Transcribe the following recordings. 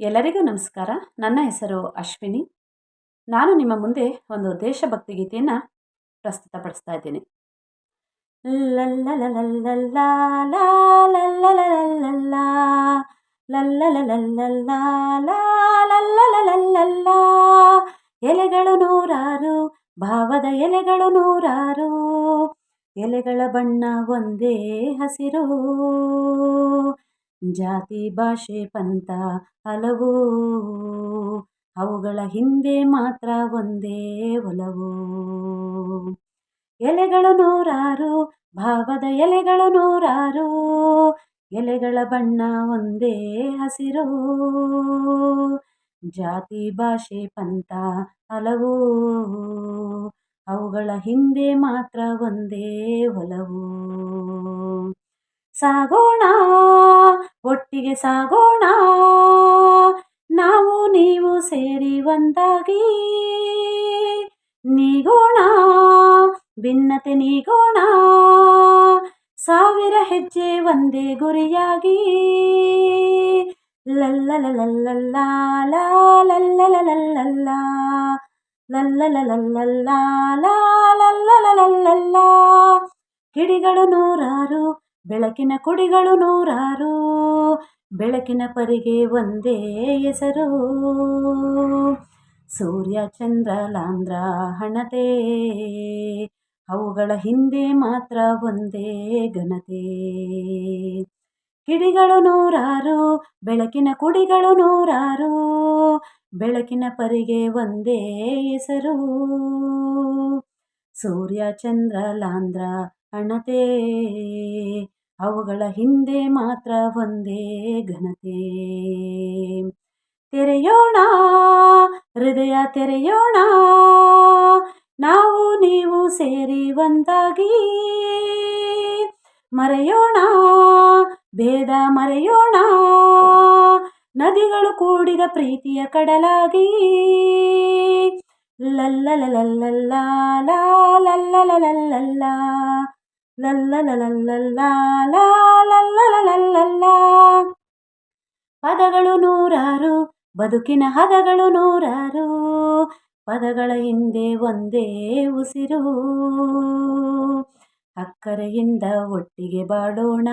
ಎಲ್ಲರಿಗೂ ನಮಸ್ಕಾರ. ನನ್ನ ಹೆಸರು ಅಶ್ವಿನಿ. ನಾನು ನಿಮ್ಮ ಮುಂದೆ ಒಂದು ದೇಶಭಕ್ತಿ ಗೀತೆಯನ್ನು ಪ್ರಸ್ತುತಪಡಿಸ್ತಾ ಇದ್ದೀನಿ. ಎಲೆಗಳು ನೂರಾರು ಭಾವದ ಎಲೆಗಳು ನೂರಾರು ಎಲೆಗಳ ಬಣ್ಣ ಒಂದೇ ಹಸಿರು ಜಾತಿ, ಭಾಷೆ, ಪಂಥ ಹಲವು. ಅವುಗಳ ಹಿಂದೆ ಮಾತ್ರ ಒಂದೇ ಒಲವು. ಎಲೆಗಳು ನೂರಾರು, ಭಾವದ ಎಲೆಗಳು ನೂರಾರು. ಎಲೆಗಳ ಬಣ್ಣ ಒಂದೇ ಹಸಿರು. ಜಾತಿ, ಭಾಷೆ, ಪಂಥ ಹಲವು. ಅವುಗಳ ಹಿಂದೆ ಮಾತ್ರ ಒಂದೇ ಒಲವು. ಸಾಗೋಣ. ಒಟ್ಟಿಗೆ ಸಾಗೋಣ. ನಾವು ನೀವು ಸೇರಿ ಒಂದಾಗಿ ನೀಗೋಣ. ಭಿನ್ನತೆ ನೀಗೋಣ. ಸಾವಿರ ಹೆಜ್ಜೆ ಒಂದೇ ಗುರಿಯಾಗಿ. ಲಲ್ಲಲಲಲ್ಲಲ್ಲ ಕಿಡಿಗಳು ನೂರಾರು ಬೆಳಕಿನ ಕೊಡಿಗಳು ನೂರಾರು, ಬೆಳಕಿನ ಪರಿಗೆ ಒಂದೇ ಹೆಸರು. ಸೂರ್ಯ, ಚಂದ್ರ ಲಾಂದ್ರ ಹಣತೆ, ಅವುಗಳ ಹಿಂದೆ ಮಾತ್ರ ಒಂದೇ ಘನತೆ. ಕಿಡಿಗಳು ನೂರಾರು, ಬೆಳಕಿನ ಕುಡಿಗಳು ನೂರಾರು, ಬೆಳಕಿನ ಪರಿಗೆ ಒಂದೇ ಹೆಸರು. ಸೂರ್ಯ, ಚಂದ್ರ ಲಾಂದ್ರ ಹಣತೆ ಅವುಗಳ ಹಿಂದೆ ಮಾತ್ರ ಒಂದೇ ಘನತೆ. ತೆರೆಯೋಣ, ಹೃದಯ ತೆರೆಯೋಣ, ನಾವು ನೀವು ಸೇರಿ ಒಂದಾಗಿ. ಮರೆಯೋಣ, ಭೇದ ಮರೆಯೋಣ, ನದಿಗಳು ಕೂಡಿದ ಪ್ರೀತಿಯ ಕಡಲಾಗಿ. ಲಲ್ಲಲಲಲ್ಲಲ್ಲ ಪದಗಳು ನೂರಾರು ಬದುಕಿನ ಹದಗಳು ನೂರಾರು ಪದಗಳ ಹಿಂದೆ ಒಂದೇ ಉಸಿರು ಅಕ್ಕರೆಯಿಂದ ಒಟ್ಟಿಗೆ ಬಾಡೋಣ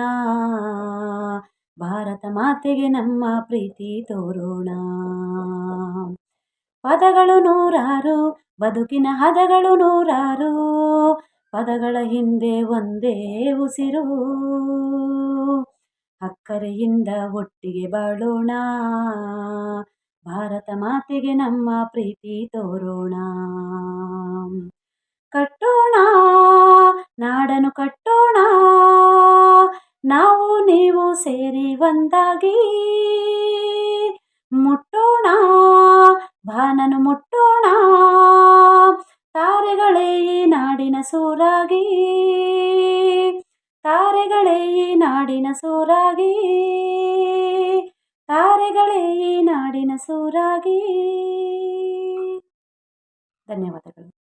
ಭಾರತ ಮಾತೆಗೆ ನಮ್ಮ ಪ್ರೀತಿ ತೋರೋಣ ಪದಗಳು ನೂರಾರು ಬದುಕಿನ ಹದಗಳು ನೂರಾರು ಪದಗಳ ಹಿಂದೆ ಒಂದೇ ಉಸಿರು. ಅಕ್ಕರೆಯಿಂದ ಒಟ್ಟಿಗೆ ಬಾಳೋಣ. ಭಾರತ ಮಾತೆಗೆ ನಮ್ಮ ಪ್ರೀತಿ ತೋರೋಣ. ಕಟ್ಟೋಣ ನಾಡನು ಕಟ್ಟೋಣ. ನಾವು, ನೀವು ಸೇರಿ ಒಂದಾಗಿ. ಸೂರಾಗಿ ತಾರೆಗಳೇ ಈ ನಾಡಿನ ಸೂರಾಗಿ ತಾರೆಗಳೇ ಈ ನಾಡಿನ ಸೂರಾಗಿ ಧನ್ಯವಾದಗಳು.